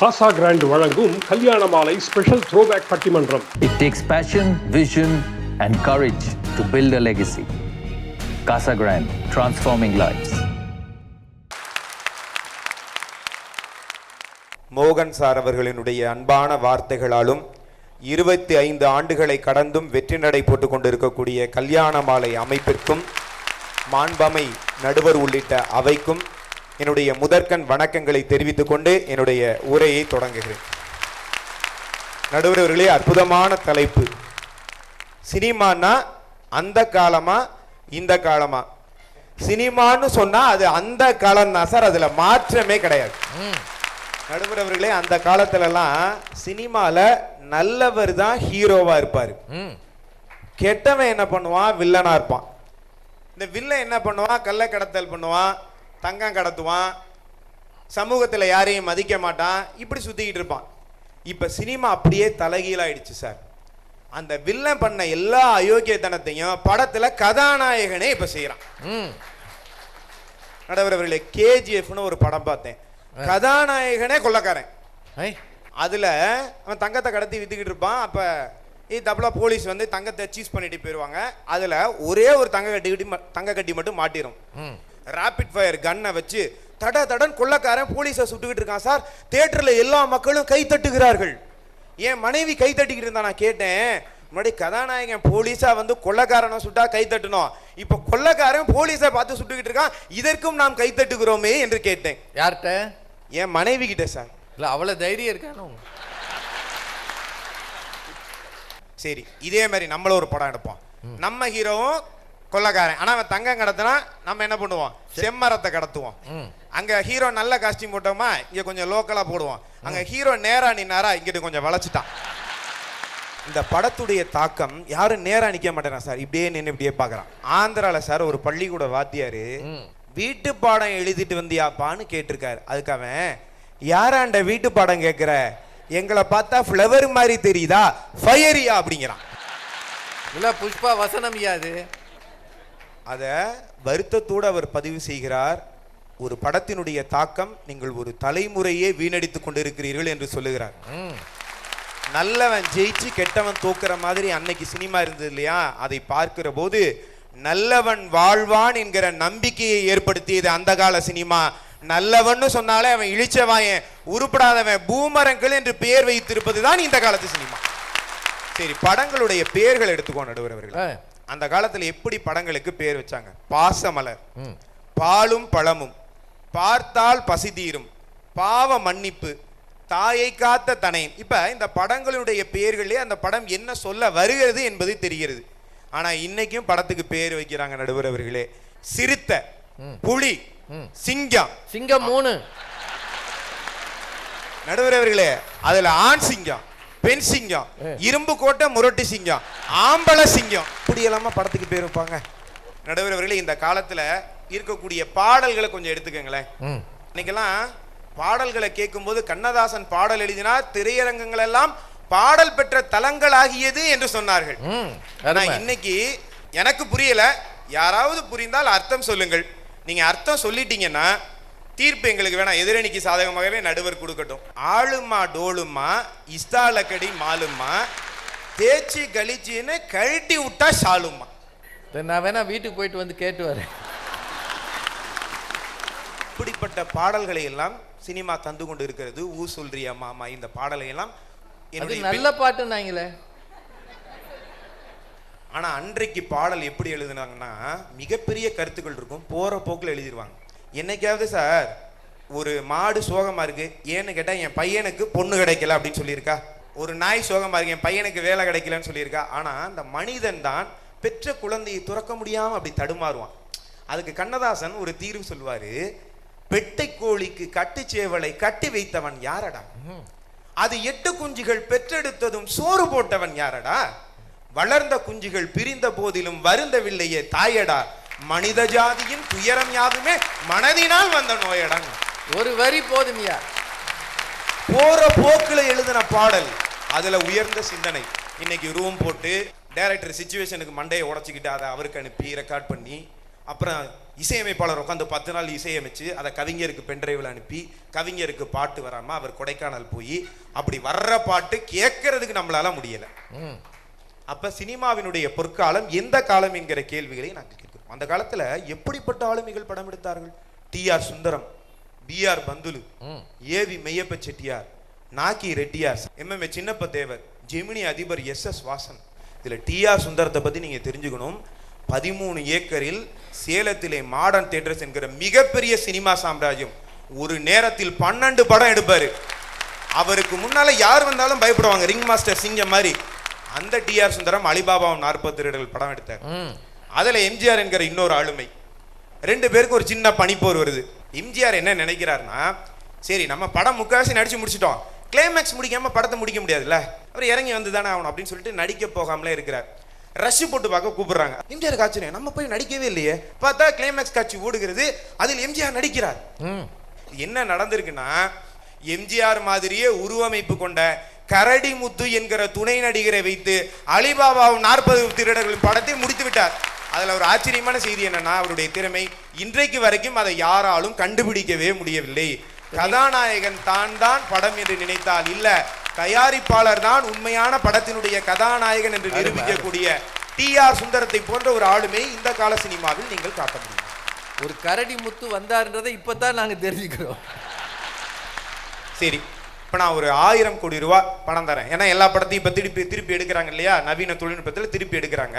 காசா grand வழங்கும் Kalyana Maalai special throwback பட்டிமன்றம் It takes passion, vision, and courage to build a legacy. Casa Grande, transforming lives. மோகன் sir அவர்களினுடைய அன்பான வார்த்தைகளாலும் இருபத்தி ஐந்து ஆண்டுகளை கடந்தும் வெற்றி நடை போட்டுக் கொண்டிருக்கக்கூடிய கல்யாண மாலை அமைப்பிற்கும் மாண்பமை நடுவர் உள்ளிட்ட அவைக்கும் என்னுடைய முதற்கண் வணக்கங்களை தெரிவித்துக் கொண்டு என்னுடைய உரையை தொடங்குகிறேன். நடுவர் அவர்களே அற்புதமான தலைப்பு. சினிமான்னா அந்த காலமா இந்த காலமா? சினிமான்னு சொன்னா அது அந்த காலம் தான் சார் அதுல மாற்றமே கிடையாது. நடுவர் அவர்களே அந்த காலத்துலலாம் சினிமால நல்லவர் தான் ஹீரோவா இருப்பாரு. கெட்டவன் என்ன பண்ணுவான்? வில்லனா இருப்பான். இந்த வில்லன் என்ன பண்ணுவான்? கள்ள கடத்தல் பண்ணுவான். தங்கம் கடத்துவான். சமூகத்துல யாரையும் மதிக்க மாட்டான். இப்படி சுத்திக்கிட்டு இருப்பான். இப்ப சினிமா அப்படியே தலைகீழாயிடுச்சு சார் அந்த வில்லன் பண்ண எல்லா அயோக்கியத்தனத்தையும் படத்துல கதாநாயகனே இப்ப செய்யறான். நடுவர் அவர்களே கேஜிஎஃப்னு ஒரு படம் பார்த்தேன். கதாநாயகனே கொள்ளக்காரன். ஐ. அதுல அவன் தங்கத்தை கடத்தி வித்துக்கிட்டு இருப்பான். அப்ப இது தப்புல போலீஸ் வந்து தங்கத்தை சீஸ் பண்ணிட்டு போயிருவாங்க. அதுல ஒரே ஒரு தங்க கட்டி தங்க கட்டி மட்டும் மாட்டிரும். ராபிட் ஃபயர் கன்னை வச்சு தட தடன் கொள்ளக்காரன் போலீஸை சுட்டுக்கிட்டு இருக்கான் சார். தியேட்டர்ல எல்லா மக்களும் கை தட்டுகிறார்கள். என் மனைவி கை தட்டிக்கிட்டு இருந்தா நான் கேட்டேன். முன்னாடி கதாநாயகன் போலீஸா வந்து கொள்ளக்காரனை சுட்டா கை தட்டணும். இப்ப கொள்ளக்காரன் போலீஸை பார்த்து சுட்டுக்கிட்டு இருக்கான். இதற்கும் நாம் கை தட்டுகிறோமே என்று கேட்டேன். யார்கிட்ட? என் மனைவி கிட்ட சார். இல்ல அவ்வளவு தைரியம் இருக்கானு? சரி இதே மாதிரி நம்மளும் ஒரு படம் எடுப்போம். நம்ம ஹீரோவும் கொள்ளக்காரன். ஆனா அவன் தங்கம் கடத்தினா நம்ம என்ன பண்ணுவோம்? செம்மரத்தை கடத்துவோம். அங்க ஹீரோ நல்ல காஸ்டியூம் போட்டோமா? இங்க கொஞ்சம் லோக்கலா போடுவோம். அங்க ஹீரோ நேரா நின்னாரா? இங்கிட்டு கொஞ்சம் வளைச்சிட்டான் இந்த படத்துடைய தாக்கம் யாரும் நேரா நிக்க மாட்டேனா சார். இப்படியே நின்று இப்படியே பாக்குறான் ஆந்திரால சார் ஒரு பள்ளிக்கூட வாத்தியாரு வீட்டு பாடம் எழுதிட்டு வந்தியாப்பான்னு கேட்டிருக்காரு. அதுக்கு அவன் யாராண்ட வீட்டு பாடம் கேட்கிற? எங்களை பார்த்தா ஃப்ளவர் மாதிரி தெரியுதா? ஃபயரியா அப்படிங்கிறான். இல்ல புஷ்பா வசனம் யாது அத வருத்தத்தோடு அவர் பதிவு செய்கிறார். ஒரு படத்தினுடைய தாக்கம் நீங்கள் ஒரு தலைமுறையே வீணடித்துக் கொண்டிருக்கிறீர்கள் என்று சொல்லுகிறார். நல்லவன் ஜெயிச்சு கெட்டவன் தோக்குற மாதிரி அன்னைக்கு சினிமா இருந்தது இல்லையா? அதை பார்க்கிற போது நல்லவன் வாழ்வான் என்கிற நம்பிக்கையை ஏற்படுத்தியது அந்த கால சினிமா. நல்லவன்னு சொன்னாலே அவன் இழிச்சவாயன் உருப்படாதவன் பூமரங்கள் என்று பெயர் வைத்திருப்பது தான் இந்த காலத்து சினிமா. சரி படங்களுடைய பெயர்கள் எடுத்துக்கோ நடுவர் அவர்கள். அந்த காலத்துல எப்படி படங்களுக்கு பேர் வச்சாங்க? பாசமலர். பாலும் பழமும். பார்த்தால் பசி தீரும். பாவ மன்னிப்பு. தாயை காத்த தனையன் இப்ப இந்த படங்களுடைய பெயர்களே அந்த படம் என்ன சொல்ல வருகிறது என்பது தெரிகிறது. ஆனா இன்னைக்கும் படத்துக்கு பேர் வைக்கிறாங்க நடுவர் அவர்களே. சிறுத்தை புலி சிங்கம். சிங்கம் மூணு. நடுவர் அவர்களே அதுல ஆண் சிங்கம். பெண் சிங்கம் இரும்பு கோட்டை முரட்டு சிங்கம் ஆம்பளை சிங்கம். இப்படி படத்துக்கு பேர் வைப்பாங்க. நடுவர் அவர்களே இந்த காலத்துல இருக்கக்கூடிய பாடல்களை கொஞ்சம் எடுத்துக்கங்களேன். இன்னைக்கெல்லாம் பாடல்களை கேட்கும்போது கண்ணதாசன் பாடல் எழுதினார் திரையரங்கங்கள் எல்லாம் பாடல் பெற்ற தலங்கள் ஆகியது என்று சொன்னார்கள். இன்னைக்கு எனக்கு புரியல யாராவது புரிந்தால் அர்த்தம் சொல்லுங்கள். நீங்க அர்த்தம் சொல்லிட்டீங்கன்னா தீர்ப்பு எங்களுக்கு வேணாம். எதிரணிக்கு சாதகமாகவே நடுவர் கொடுக்கட்டும். ஆளுமா டோலுமா இஸ்தாலக்கடி மாலுமா தேய்ச்சி கழிச்சின்னு கழட்டி விட்டா சரி, நான் வேணா வீட்டுக்கு போயிட்டு வந்து கேட்டு வரேன். இப்படிப்பட்ட பாடல்களை எல்லாம் சினிமா தந்து கொண்டு இருக்கிறது. ஊ சொல்றியா மாமா இந்த பாடலை எல்லாம் நல்ல பாட்டுன்னாங்களே. ஆனா அன்றைக்கு பாடல் எப்படி எழுதுனாங்கன்னா மிகப்பெரிய கருத்துக்கள் இருக்கும். போற போக்குல எழுதிருவாங்க. என்னைக்காவது சார் ஒரு மாடு சோகமாக இருக்கு ஏன்னு கேட்டால் என் பையனுக்கு பொண்ணு கிடைக்கல அப்படின்னு சொல்லியிருக்கா. ஒரு நாய் சோகமாக இருக்கு என் பையனுக்கு வேலை கிடைக்கலன்னு சொல்லியிருக்கா. ஆனால் அந்த மனிதன் தான் பெற்ற குழந்தையை துறக்க முடியாமல் அப்படி தடுமாறுவான். அதுக்கு கண்ணதாசன் ஒரு தீர்வு சொல்வார் பெட்டை கோழிக்கு கட்டுச்சேவலை கட்டி வைத்தவன் யாரடா? அது எட்டு குஞ்சுகள் பெற்றெடுத்ததும் சோறு போட்டவன் யாரடா? வளர்ந்த குஞ்சுகள் பிரிந்த போதிலும் வருந்தவில்லையே தாயடா. மனித ஜாதியின் துயரம் யாவுமே மனதினால் வந்த நோயடாங்க. ஒரு வரி போதுமியா போற போக்குல எழுதின பாடல் அதுல உயர்ந்த சிந்தனை. இன்னைக்கு ரூம் போட்டு டைரக்டர் சுச்சுவேஷனுக்கு மண்டையை உடைச்சிக்கிட்டு அதை அவருக்கு அனுப்பி ரெக்கார்ட் பண்ணி அப்புறம் இசையமைப்பாளர் உட்காந்து பத்து நாள் இசையமைச்சு அதை கவிஞருக்கு பென்டிரைவில் அனுப்பி கவிஞருக்கு பாட்டு வராமல் அவர் கொடைக்கானல் போய் அப்படி வர்ற பாட்டு கேட்கறதுக்கு நம்மளால முடியலை. அப்ப சினிமாவினுடைய பொற்காலம் எந்த காலம் என்கிற கேள்விகளை நாங்கள் கேட்கிறோம். அந்த காலத்துல எப்படிப்பட்ட ஆளுமைகள் படம் எடுத்தார்கள்? T R Sundaram B R Panthulu AV Meiyappa Chettiar Nagi Reddiar M M Chinnappa Thevar Gemini அதிபர் எஸ் எஸ் வாசன். இதுல டி ஆர் சுந்தரத்தை பத்தி நீங்க தெரிஞ்சுக்கணும். பதிமூணு ஏக்கரில் சேலத்திலே மாடர்ன் தியேட்டர்ஸ் என்கிற மிகப்பெரிய சினிமா சாம்ராஜ்யம். ஒரு நேரத்தில் பன்னெண்டு படம் எடுப்பாரு. அவருக்கு முன்னால யார் வந்தாலும் பயப்படுவாங்க ரிங் மாஸ்டர் சிங்கம் மாதிரி. அந்த டி ஆர் சுந்தரம் அலிபாபாவும் நாற்பத்தி திருடர்கள் படம் எடுத்தார். அதுல எம்ஜிஆர் என்கிற இன்னொரு ஆளுமை. ரெண்டு பேருக்கு ஒரு சின்ன பனிப்போர் வருது. எம்ஜிஆர் என்ன நினைக்கிறாருன்னா சரி நம்ம படம் முக்காவாசி நடிச்சு முடிச்சிட்டோம். கிளைமேக்ஸ் முடிக்காம படத்தை முடிக்க முடியாதுல்ல? அவர் இறங்கி வந்து தானே ஆகணும் அப்படின்னு சொல்லிட்டு நடிக்க போகாமலே இருக்கிறார். ரஷ் போட்டு பார்க்க கூப்பிடுறாங்க. எம்ஜிஆர் காட்சி நம்ம போய் நடிக்கவே இல்லையே. பார்த்தா கிளைமேக்ஸ் காட்சி ஓடுகிறது அதில் எம்ஜிஆர் நடிக்கிறார். ம். என்ன நடந்திருக்குன்னா எம்ஜிஆர் மாதிரியே உருவமைப்பு கொண்ட கரடி முத்து என்கிற துணை நடிகரை வைத்து அலிபாபாவும் நாற்பது திருடர்கள் படத்தை முடித்து விட்டார் அதுல ஒரு ஆச்சரியமான செய்தி என்னன்னா அவருடைய திறமை இன்றைக்கு வரைக்கும் அதை யாராலும் கண்டுபிடிக்கவே முடியவில்லை. கதாநாயகன் தான் தான் படம் என்று நினைத்தால் இல்ல தயாரிப்பாளர் தான் உண்மையான படத்தினுடைய கதாநாயகன் என்று நிரூபிக்கக்கூடிய டி ஆர் சுந்தரத்தை போன்ற ஒரு ஆளுமை இந்த கால சினிமாவில் நீங்கள் காட்ட முடியும். ஒரு கரடி முத்து வந்தாருன்றதை இப்பதான் நாங்க தெரிஞ்சுக்கிறோம். சரி இப்போ நான் ஒரு ஆயிரம் கோடி ரூபா பணம் தரேன். ஏன்னா எல்லா படத்தையும் இப்போ திருப்பி திருப்பி எடுக்கிறாங்க இல்லையா? நவீன தொழில்நுட்பத்தில் திருப்பி எடுக்கிறாங்க.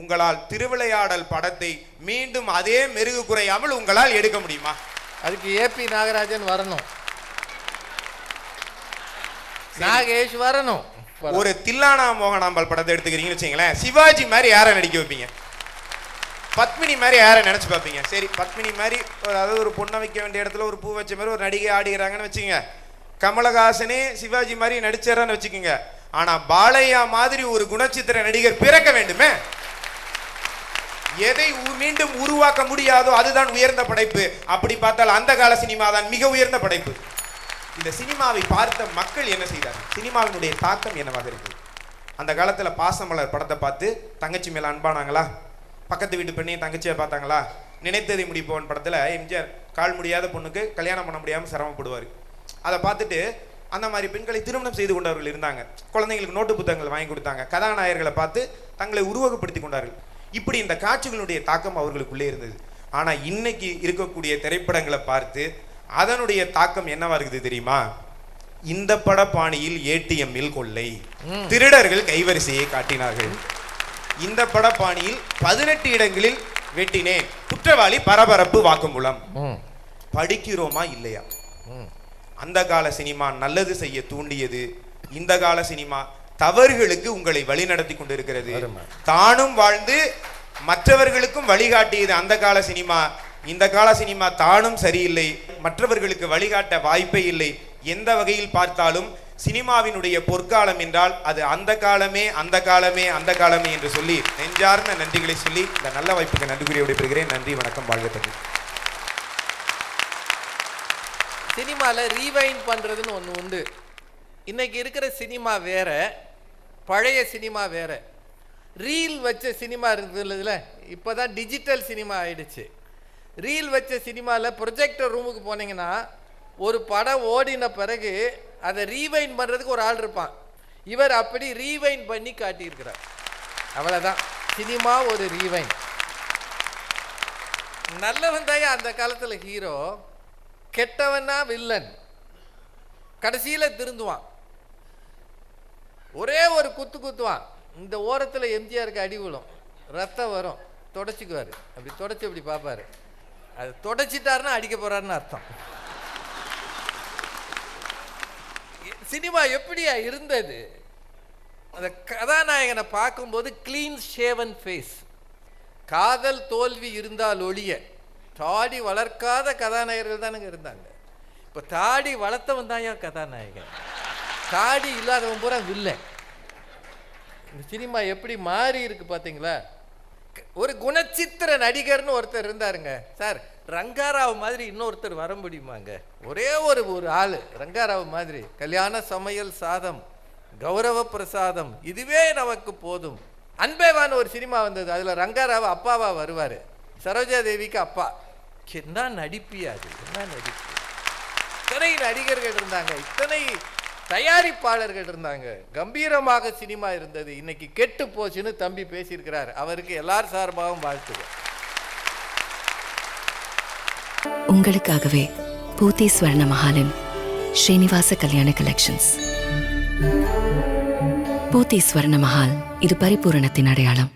உங்களால் திருவிளையாடல் படத்தை மீண்டும் அதே மெருகு குறையாமல் உங்களால் எடுக்க முடியுமா? அதுக்கு ஏபி நாகராஜன் வரணும். நாகேஷ் வரணும். ஒரு தில்லானா மோகனாம்பாள் படத்தை எடுத்துக்கிறீங்கன்னு வச்சுங்களேன் சிவாஜி மாதிரி யாரை நடிக்க வைப்பீங்க? பத்மினி மாதிரி யாரை நினைச்சு பார்ப்பீங்க? சரி பத்மினி மாதிரி ஒரு அதாவது ஒரு பொண்ணை வைக்க வேண்டிய இடத்துல ஒரு பூ வச்ச மாதிரி ஒரு நடிகை ஆடுகிறாங்கன்னு வச்சுக்கோங்க. கமலஹாசனே சிவாஜி மாதிரி நடிச்சாரான்னு வச்சுக்கோங்க. ஆனா பாலையா மாதிரி ஒரு குணச்சித்திர நடிகர் பிறக்க வேண்டுமே? எதை உ- மீண்டும் உருவாக்க முடியாதோ அதுதான் உயர்ந்த படைப்பு. அப்படி பார்த்தால் அந்த கால சினிமா தான் மிக உயர்ந்த படைப்பு. இந்த சினிமாவை பார்த்த மக்கள் என்ன செய்தார்கள் சினிமாவினுடைய தாக்கம் என்னவாக இருக்குது அந்த காலத்தில் பாசமலர் படத்தை பார்த்து தங்கச்சி மேலே அன்பானாங்களா? பக்கத்து வீட்டு பெண்ணையும் தங்கச்சியை பார்த்தாங்களா? நினைத்ததை முடிப்பவன் படத்துல எம்ஜிஆர் கால் முடியாத பொண்ணுக்கு கல்யாணம் பண்ண முடியாமல் சிரமப்படுவார். அதை பார்த்துட்டு அந்த மாதிரி பெண்களை திருமணம் செய்து கொண்டவர்கள் இருந்தாங்க. குழந்தைங்களுக்கு நோட்டு புத்தகங்கள் வாங்கி கொடுத்தாங்க. கதாநாயகர்களை பார்த்து தங்களை உருவகப்படுத்தி கொண்டார்கள். இப்படி இந்த காட்சிகளுடைய தாக்கம் அவர்களுக்குள்ளே இருந்தது. ஆனா இன்னைக்கு இருக்கக்கூடிய திரைப்படங்களை பார்த்து அதனுடைய தாக்கம் என்னவா இருக்குது தெரியுமா? இந்த பட பாணியில் ஏடிஎம்மில் கொள்ளை. திருடர்கள் கைவரிசையை காட்டினார்கள். இந்த பட பாணியில் பதினெட்டு இடங்களில் வெட்டினேன். குற்றவாளி பரபரப்பு வாக்குமூலம். படிக்கிறோமா இல்லையா? அந்த கால சினிமா நல்லது செய்ய தூண்டியது. இந்த கால சினிமா தவறுகளுக்கு உங்களை வழிநடத்தி கொண்டிருக்கிறது. தானும் வாழ்ந்து மற்றவர்களுக்கும் வழிகாட்டியது அந்த கால சினிமா. இந்த கால சினிமா தானும் சரியில்லை மற்றவர்களுக்கு வழிகாட்ட வாய்ப்பே இல்லை. எந்த வகையில் பார்த்தாலும் சினிமாவினுடைய பொற்காலம் என்றால் அது அந்த காலமே அந்த காலமே அந்த காலமே என்று சொல்லி நெஞ்சார்ந்த நன்றிகளை சொல்லி இந்த நல்ல வாய்ப்புக்கு நன்றி கூறி விடைபெறுகிறேன். நன்றி வணக்கம் வாழ்க சினிமாவில் ரீவைண்ட் பண்ணுறதுன்னு ஒன்று உண்டு. இன்றைக்கி இருக்கிற சினிமா வேறு பழைய சினிமா வேற. ரீல் வச்ச சினிமா இருந்ததுல இப்போ தான் டிஜிட்டல் சினிமா ஆயிடுச்சு. ரீல் வச்ச சினிமாவில் ப்ரொஜெக்டர் ரூமுக்கு போனீங்கன்னா ஒரு படம் ஓடின பிறகு அதை ரீவைண்ட் பண்ணுறதுக்கு ஒரு ஆள் இருப்பான். இவர் அப்படி ரீவைண்ட் பண்ணி காட்டியிருக்கிறார். அவ்வளோதான் சினிமா ஒரு ரீவைன் நல்லவன் தான் அந்த காலத்தில் ஹீரோ கெட்டவனா வில்லன் கடைசியில் திருந்துவான். ஒரே ஒரு குத்து குத்துவான். இந்த ஓரத்தில் எம்ஜிஆருக்கு அடி விழும். ரத்தம் வரும். தொடச்சிக்குவார். அப்படி தொடச்சி அப்படி பார்ப்பாரு. அது தொடச்சிட்டாருன்னா அடிக்க போகிறாருன்னு அர்த்தம். சினிமா எப்படியா இருந்தது? அந்த கதாநாயகனை பார்க்கும்போது க்ளீன் ஷேவன் ஃபேஸ் காதல் தோல்வி இருந்தால் ஒழிய தாடி வளர்க்காத கதாநாயகர்கள் தானுங்க இருந்தாங்க. இப்போ தாடி வளர்த்தவன் தான் கதாநாயகன்? தாடி இல்லாதவன் பூரா வில்லன் இந்த சினிமா எப்படி மாறி இருக்கு பார்த்தீங்களா ஒரு குணச்சித்திர நடிகர்னு ஒருத்தர் இருந்தாருங்க. சார் ரங்காராவ் மாதிரி இன்னொருத்தர் வர முடியுமாங்க? ஒரே ஒரு ஒரு ஆள் ரங்காராவ் மாதிரி. கல்யாண சமையல் சாதம் கௌரவ பிரசாதம் இதுவே நமக்கு போதும். அன்பேவான் ஒரு சினிமா வந்தது. அதில் ரங்காராவ் அப்பாவா வருவார். சரோஜா தேவிக்கு அப்பா. என்ன நடிப்பியா அது? என்ன நடிப்பு? இத்தனை நடிகர்கள் இருந்தாங்க. இத்தனை தயாரிப்பாளர்கள் இருந்தாங்க. கம்பீரமாக சினிமா இருந்தது. இன்னைக்கு கெட்டு போச்சுன்னு தம்பி பேசியிருக்கிறார். அவருக்கு எல்லார் சார்பாகவும் வாழ்த்துகள். உங்களுக்காகவே பூத்தி ஸ்வர்ண மஹாலின் ஸ்ரீனிவாச கல்யாண கலெக்ஷன்ஸ் பூத்தி ஸ்வர்ண மஹால் இது பரிபூரணத்தின் அடையாளம்.